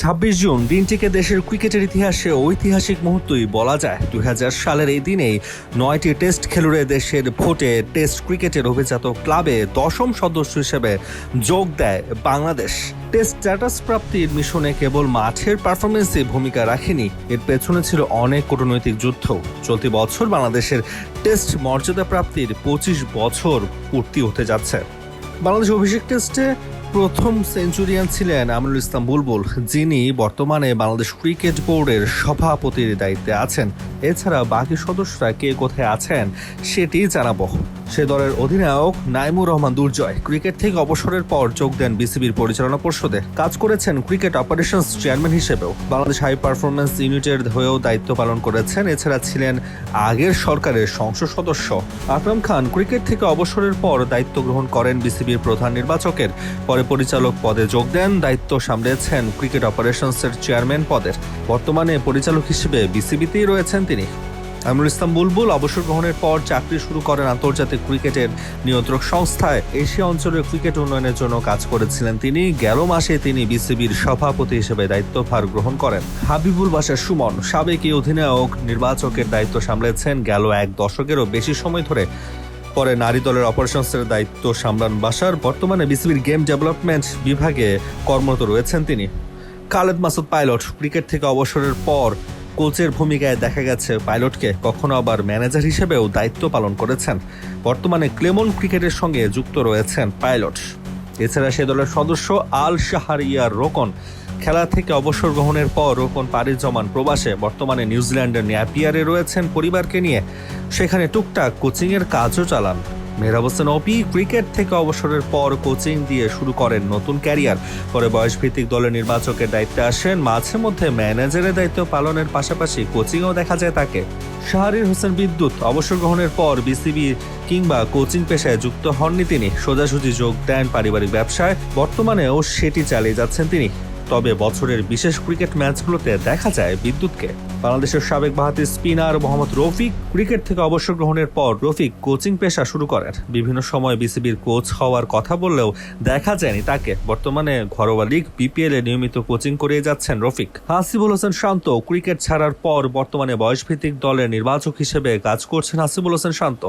ছাব্বিশ জুন দিনটিকে দেশের ক্রিকেটের ইতিহাসে ঐতিহাসিক মুহূর্তই বলা যায়। দু হাজার সালের এই দিনেই নয়টি টেস্ট খেলুড়ে দেশের ভোটে টেস্ট ক্রিকেটের অভিজাত ক্লাবে দশম সদস্য হিসেবে যোগ দেয় বাংলাদেশ। টেস্ট স্ট্যাটাস প্রাপ্তির মিশনে কেবল মাঠের পারফরমেন্সে ভূমিকা রাখেনি, এর পেছনে ছিল অনেক কূটনৈতিক যুদ্ধ চলতি বছর বাংলাদেশের টেস্ট মর্যাদা প্রাপ্তির পঁচিশ বছর পূর্তি হতে যাচ্ছে। বাংলাদেশ অভিষেক টেস্টে প্রথম সেঞ্চুরিয়ান ছিলেন আমিনুল ইসলাম বুলবুল, যিনি বর্তমানে বাংলাদেশ ক্রিকেট বোর্ডের সভাপতির দায়িত্বে আছেন। এছাড়া বাকি সদস্যরা কে কোথায় আছেন, সেটি জানাব। সে দলের অধিনায়ক নাইমুর রহমান দুর্জয় ক্রিকেট থেকে অবসরের পর যোগ দেন বিসিবির পরিচালনা পর্ষদে। কাজ করেছেন ক্রিকেট অপারেশনস চেয়ারম্যান হিসেবেও। বাংলাদেশ হাই পারফরমেন্স ইউনিটের হয়েও দায়িত্ব পালন করেছেন। এছাড়া ছিলেন আগের সরকারের সংসদ সদস্য। আকরাম খান ক্রিকেট থেকে অবসরের পর দায়িত্ব গ্রহণ করেন বিসিবির প্রধান নির্বাচকের। পরে পরিচালক পদে যোগ দেন, দায়িত্ব সামলেছেন ক্রিকেট অপারেশনসের চেয়ারম্যান পদের। বর্তমানে পরিচালক হিসেবে বিসিবিতেই রয়েছেন তিনি। আমিরুল ইসলাম বুলবুল অবসর গ্রহণের পর চাকরি শুরু করেন আন্তর্জাতিক ক্রিকেটের নিয়ন্ত্রক সংস্থায়। এশিয়া অঞ্চলের ক্রিকেট উন্নয়নের জন্য কাজ করেছিলেন তিনি। গেল মাসে তিনি বিসিবির সভাপতি হিসেবে দায়িত্বভার গ্রহণ করেন। হাবিবুল বাসার সুমন, সাবেক এই অধিনায়ক, নির্বাচকের দায়িত্ব সামলেছেন। গেল এক দশকেরও বেশি সময় ধরে পরে নারী দলের অপারেশনসের দায়িত্ব সামলান বাসার বর্তমানে বিসিবির গেম ডেভেলপমেন্ট বিভাগে কর্মরত রয়েছেন তিনি। খালেদ মাসুদ পাইলট, ক্রিকেট থেকে অবসরের পর কোচের ভূমিকায় দেখা গেছে পাইলটকে। কখনো আবার ম্যানেজার হিসেবেও দায়িত্ব পালন করেছেন। বর্তমানে ক্লেমন ক্রিকেটের সঙ্গে যুক্ত রয়েছেন পাইলট। এছাড়া সে দলের সদস্য আল শাহারিয়ার রোকন। খেলা থেকে অবসর গ্রহণের পর রোকন পাড়ি জমান প্রবাসে। বর্তমানে নিউজিল্যান্ডের ন্যাপিয়ারে রয়েছেন পরিবারকে নিয়ে। সেখানে টুকটাক কোচিংয়ের কাজও চালান। মেহরাব হোসেন ওপি ক্রিকেট থেকে অবসরের পর কোচিং দিয়ে শুরু করেন নতুন ক্যারিয়ার। পরে বয়সভিত্তিক দলের নির্বাচকের দায়িত্বে আসেন। মাঝে মধ্যে ম্যানেজারের দায়িত্ব পালনের পাশাপাশি কোচিংও দেখা যায় তাকে। শাহরির হোসেন বিদ্যুৎ, অবসর গ্রহণের পর বিসিবি কিংবা কোচিং পেশায় যুক্ত হননি তিনি। সোজাসুজি যোগ দেন পারিবারিক ব্যবসায়। বর্তমানেও সেটি চালিয়ে যাচ্ছেন তিনি। তবে বছরের বিশেষ ক্রিকেট ম্যাচগুলোতে দেখা যায় বিদ্যুৎকে। বাংলাদেশের সাবেক বাহাতি স্পিনার মোহাম্মদ রফিক ক্রিকেট থেকে অবসর গ্রহণের পর রফিক কোচিং পেশা শুরু করেন। বিভিন্ন সময় বিসিবির কোচ হওয়ার কথা বললেও দেখা যায়নি তাকে। বর্তমানে ঘরোয়া লিগ বিপিএল এ নিয়মিত কোচিং করিয়ে যাচ্ছেন রফিক। হাসিবুল হোসেন শান্ত ক্রিকেট ছাড়ার পর বর্তমানে বয়সভিত্তিক দলের নির্বাচক হিসেবে কাজ করছেন হাসিবুল হোসেন শান্ত।